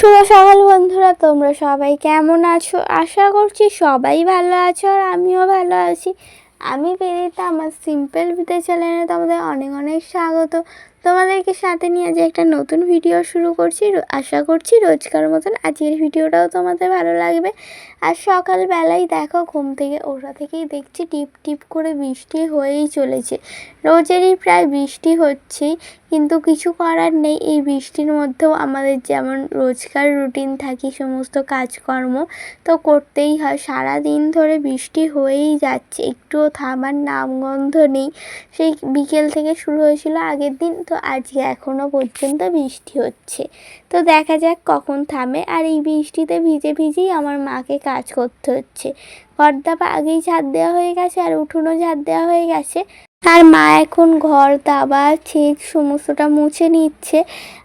শুভ সকাল বন্ধুরা, তোমরা সবাই কেমন আছো? আশা করছি সবাই ভালো আছো আর আমিও ভালো আছি। আমি পেরিতা আমার সিম্পল ভিতে চ্যানেলে তোমাদের অনেক অনেক স্বাগত। তোমাদেরকে সাথে নিয়ে আজ একটা নতুন ভিডিও শুরু করছি। আশা করছি রোজকার মতন আজকের ভিডিওটাও তোমাদের ভালো লাগবে। আর সকালবেলায় দেখো, ঘুম থেকে ওরা থেকেই দেখছি টিপ টিপ করে বৃষ্টি হয়েই চলেছে। রোজেরই প্রায় বৃষ্টি হচ্ছেই। কিন্তু কিছু করার নেই। এই বৃষ্টির মধ্যেও আমাদের যেমন রোজকার রুটিন থাকি, সমস্ত কাজকর্ম তো করতেই হয়। সারা দিন ধরে বৃষ্টি হয়েই যাচ্ছে, একটুও থামার নামগন্ধ নেই। সেই বিকেল থেকে শুরু হয়েছিল আগের দিন, তো আজকে এখনও পর্যন্ত বৃষ্টি হচ্ছে। তো দেখা যাক কখন থামে। আর এই বৃষ্টিতে ভিজে ভিজেই আমার মাকে কাজ করতে হচ্ছে। ঘর দাবা আগেই ঝাড় দেওয়া হয়ে গেছে আর উঠোনও ঝাড় দেওয়া হয়ে গেছে। আর মা এখন ঘর দাবা ছেদ সমস্তটা মুছে নিচ্ছে।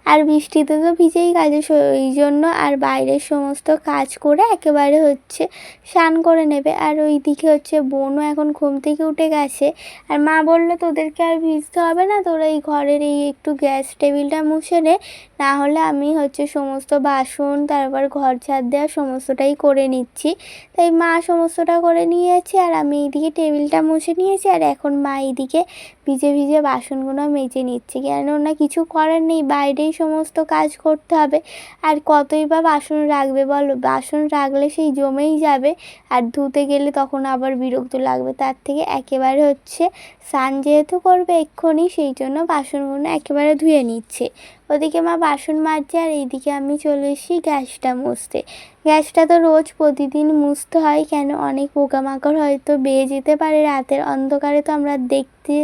আর বৃষ্টিতে তো ভিজেই সো- ওই জন্য আর বাইরের সমস্ত কাজ করে একেবারে হচ্ছে স্নান করে নেবে। আর ওই দিকে হচ্ছে বোনও এখন ঘুম থেকে উঠে গেছে। আর মা বলল, তোদেরকে আর ভিজতে হবে না, তোরা এই ঘরের এই একটু গ্যাস টেবিলটা মুছে নে না হলে আমি হচ্ছে সমস্ত বাসন, তারপর ঘর ঝাড় দেওয়া সমস্তটাই করে নিচ্ছি। তাই মা সমস্তটা করে নিয়েছে আর আমি এইদিকে টেবিলটা মুছে নিয়েছি আর এখন মা এইদিকে ভিজে ভিজে বাসনগুলো মেজে নিচ্ছে। কেননা কিছু করার নেই, বাইরেই সমস্ত কাজ করতে হবে। আর কতই বা বাসন রাখবে বলো? বাসন রাখলে সেই জমেই যাবে আর ধুতে গেলে তখন আবার বিরক্ত লাগবে। তার থেকে একেবারে হচ্ছে স্নান যেহেতু করবে এক্ষুনি, সেই জন্য বাসনগুলো একেবারে ধুয়ে নিচ্ছে। ওদিকে মা বাসন মাজছে আর এইদিকে আমি চলে এসেছি গ্যাসটা মুছতে। গ্যাসটা তো রোজ প্রতিদিন মুছতে হয়, কেন? অনেক পোকামাকড় হয়তো বেয়ে যেতে পারে, রাতের অন্ধকারে তো আমরা দেখতে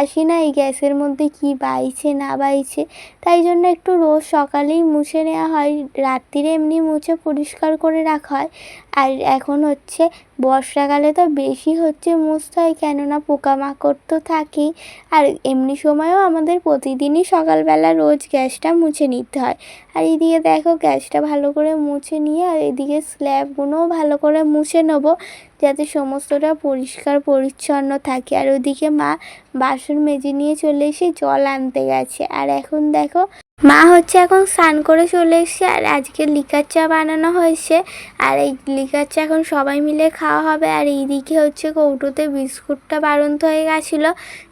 আসি না এই গ্যাসের মধ্যে কি বাইছে, না বাইছে। তাই জন্য একটু রোজ সকালেই মুছে নেওয়া হয়, রাত্রিরে এমনি মুছে পরিষ্কার করে রাখা হয়। আর এখন হচ্ছে, বর্ষাকালে তো বেশি হচ্ছে মুছতে হয়, কেননা পোকামাকড় তো থাকেই। আর এমনি সময়ও আমাদের প্রতিদিনই সকালবেলা রোজ গ্যাসটা মুছে নিতে হয়। আর এদিকে দেখো, গ্যাসটা ভালো করে মুছে নিয়ে আর এদিকে স্ল্যাবগুলো ভালো করে মুছে নেব, যাতে সমস্তটা পরিষ্কার পরিচ্ছন্ন থাকে। আর ওদিকে মা বাসন মেজে নিয়ে চলে এসে জল আনতে গেছে। আর এখন দেখো মা হচ্ছে এখন স্নান করে চলে এসছে, আর আজকে লিকার চা বানানো হয়েছে। আর এই লিকার চা এখন সবাই মিলে খাওয়া হবে, আর এইদিকে হচ্ছে কৌটোতে বিস্কুটটা বাড়ন্ত হয়ে গেছিল।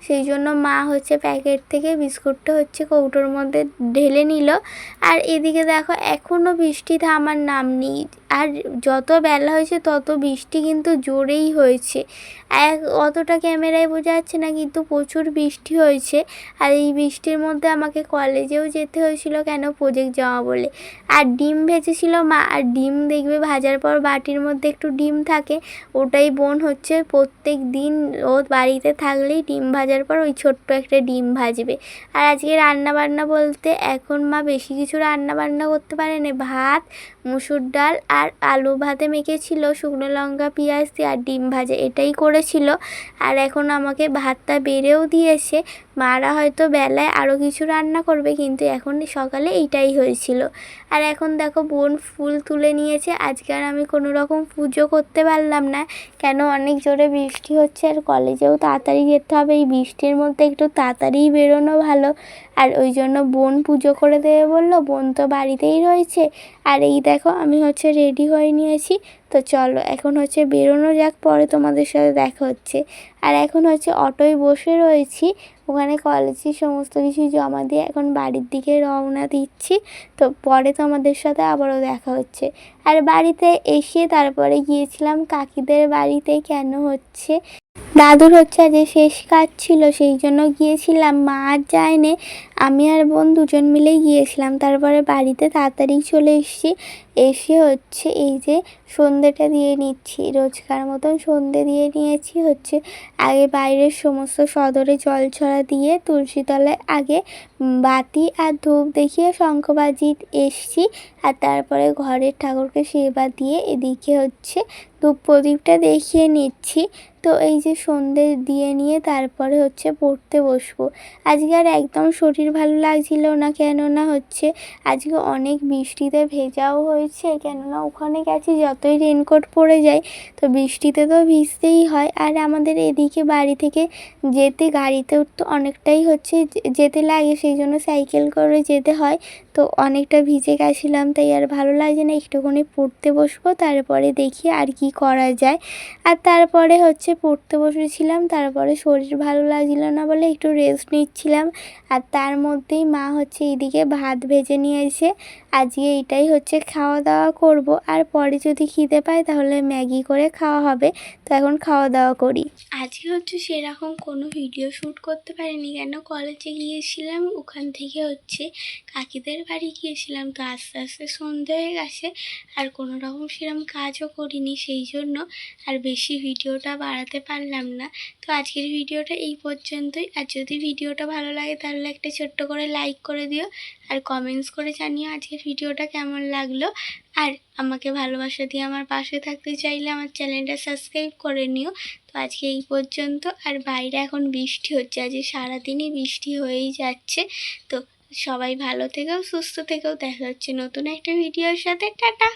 সেই জন্য মা হচ্ছে প্যাকেট থেকে বিস্কুটটা হচ্ছে কৌটোর মধ্যে ঢেলে নিল। আর এদিকে দেখো এখনও বৃষ্টি থামার নাম নেই। আর যত বেলা হয়েছে তত বৃষ্টি কিন্তু জোরেই হয়েছে। এক অতটা ক্যামেরায় বোঝা যাচ্ছে না, কিন্তু প্রচুর বৃষ্টি হয়েছে। আর এই বৃষ্টির মধ্যে আমাকে কলেজেও যেতে হয়েছিল কেন প্রজেক্ট জমা বলে। আর ডিম ভেজেছিল মা, আর ডিম দেখবে ভাজার পর বাটির মধ্যে একটু ডিম থাকে, ওটাই বোন হচ্ছে প্রত্যেক দিন ও বাড়িতে থাকলেই ডিম ভাজার পর ওই ছোট্ট একটা ডিম ভাজবে। আর আজকে রান্না বান্না বলতে এখন মা বেশি কিছু রান্না বান্না করতে পারে না ভাত, মুসুর ডাল আর আলু ভাতে মেখেছিল, শুকনো লঙ্কা, পেঁয়াজ আর ডিম ভাজা, এটাই করেছিল। আর এখন আমাকে ভাতটা বেড়েও দিয়েছে। মারা হয়তো বেলায় আরও কিছু রান্না করবে, কিন্তু এখন সকালে এইটাই হয়েছিল। আর এখন দেখো বোন ফুল তুলে নিয়েছে, আজকে আর আমি কোনো রকম পুজো করতে পারলাম না। কেন অনেক জোরে বৃষ্টি হচ্ছে, আর কলেজেও তাড়াতাড়ি যেতে হবে, এই বৃষ্টির মধ্যে একটু তাড়াতাড়িই বেরোনো ভালো। আর ওই জন্য বোন পুজো করে দেবে বলল, বোন তো বাড়িতেই রয়েছে। আর এই দেখো আমি হচ্ছে রেডি হয়ে নিয়েছি। তো চলো, এখন হচ্ছে বেরোনো যাক, পরে তোমাদের সাথে দেখা হচ্ছে। আর এখন হচ্ছে অটোয় বসে রয়েছি, ওখানে কলেজে সমস্ত কিছু জমা দিয়ে এখন বাড়ির দিকে রওনা দিচ্ছি। তো পরে তোমাদের সাথে আবারও দেখা হচ্ছে। আর বাড়িতে এসে তারপরে গিয়েছিলাম, কাকিদের বাড়িতে কেন হচ্ছে? দাদুর হচ্ছে যে শেষ কাজ ছিল, সেই জন্য গিয়েছিলাম। মা আর যায়নি, আমি আর বোন দুজন মিলেই গিয়েছিলাম। তারপরে বাড়িতে তাড়াতাড়ি চলে এসেছি, এসে হচ্ছে এই যে সন্ধেটা দিয়ে নিচ্ছি, রোজকার মতন সন্ধে দিয়ে নিয়েছি হচ্ছে আগে বাইরের সমস্ত সদরে জল ছড়া দিয়ে তুলসী তলায় আগে বাতি আর ধূপ দেখিয়ে শঙ্খবাজি এসছি, আর তারপরে ঘরের ঠাকুরকে সেবা দিয়ে এদিকে হচ্ছে ধূপ প্রদীপটা দেখিয়ে নিচ্ছি। তো এই যে সন্ধে দিয়ে নিয়ে তারপরে হচ্ছে পড়তে বসবো। আজকে আর একদম শরীর ভালো লাগছিল না কেননা হচ্ছে আজকে অনেক বৃষ্টিতে ভেজাও হয়েছে, কেননা ওখানে গেছি যতই রেনকোট পরে যাই, তো বৃষ্টিতে তো ভিজতেই হয়। আর আমাদের এদিকে বাড়ি থেকে যেতে গাড়িতে উঠতে অনেকটাই হচ্ছে যেতে লাগে, সেই জন্য সাইকেল করে যেতে হয়। তো অনেকটা ভিজে গেছিলাম, তাই আর ভালো লাগছে না। একটুখানি পড়তে বসবো, তারপরে দেখি আর কি করা যায়। আর তারপরে হচ্ছে পড়তে বসেছিলাম, তারপরে শরীর ভালো লাগছিল না বলে একটু রেস্ট নিচ্ছিলাম। আর তার মধ্যেই মা হচ্ছে এইদিকে ভাত ভেজে নিয়ে এসে আজকে এটাই হচ্ছে খাওয়া দাওয়া করব। আর পরে যদি খিদে পায় তাহলে ম্যাগি করে খাওয়া হবে। তো এখন খাওয়া দাওয়া করি। আজকে হচ্ছে সেরকম কোনো ভিডিও শ্যুট করতে পারিনি কেন? কলেজে গিয়েছিলাম, ওখান থেকে হচ্ছে কাকিদের বাড়ি গিয়েছিলাম। তো আস্তে আস্তে সন্ধে হয়ে গেছে, আর কোনো রকম সেরকম কাজও করিনি। সেই জন্য আর বেশি ভিডিওটা বাড়াতে পারলাম না। তো আজকের ভিডিওটা এই পর্যন্তই। আর যদি ভিডিওটা ভালো লাগে তাহলে একটা ছোট্ট করে লাইক করে দিও আর কমেন্টস করে জানিও আজকের ভিডিওটা কেমন লাগল। আর আমাকে ভালোবাসা দিয়ে আমার পাশে থাকতে চাইলে আমার চ্যানেলটা সাবস্ক্রাইব করে নিও। তো আজকে এই পর্যন্ত। আর বাইরে এখন বৃষ্টি হচ্ছে। আজকে সারাদিনই বৃষ্টি হয়েই যাচ্ছে। তো সবাই ভালো থেকেও সুস্থ থেকেও দেখা হচ্ছে নতুন একটা ভিডিওর সাথে। টাটা!